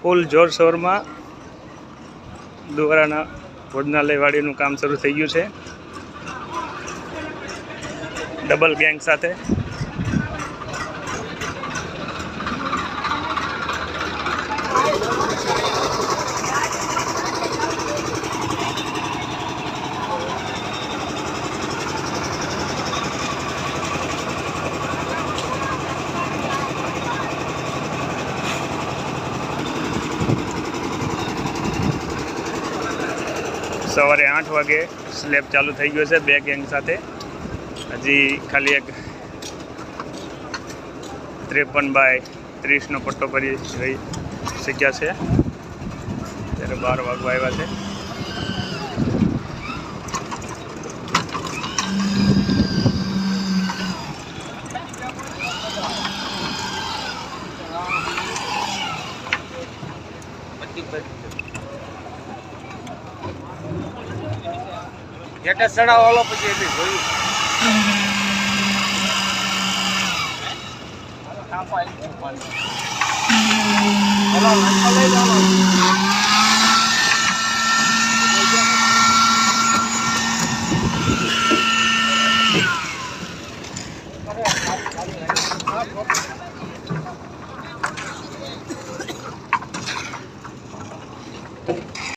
ફૂલ જોરશોરમાં દુવારાના ભોજનાલયવાડીનું કામ શરૂ થઈ ગયું છે. ડબલ ગેંગ સાથે. સવારે આઠ વાગે સ્લેબ ચાલુ થઈ ગયો છે બે ગેંગ સાથે હજી ખાલી એક ત્રેપન બાય ત્રીસનો પટ્ટો કરી રહી શક્યા છે ત્યારે બાર વાગવા આવ્યા છે જેટલે ચડાવવાનો પછી એટલે જોયું લઈ જવાનું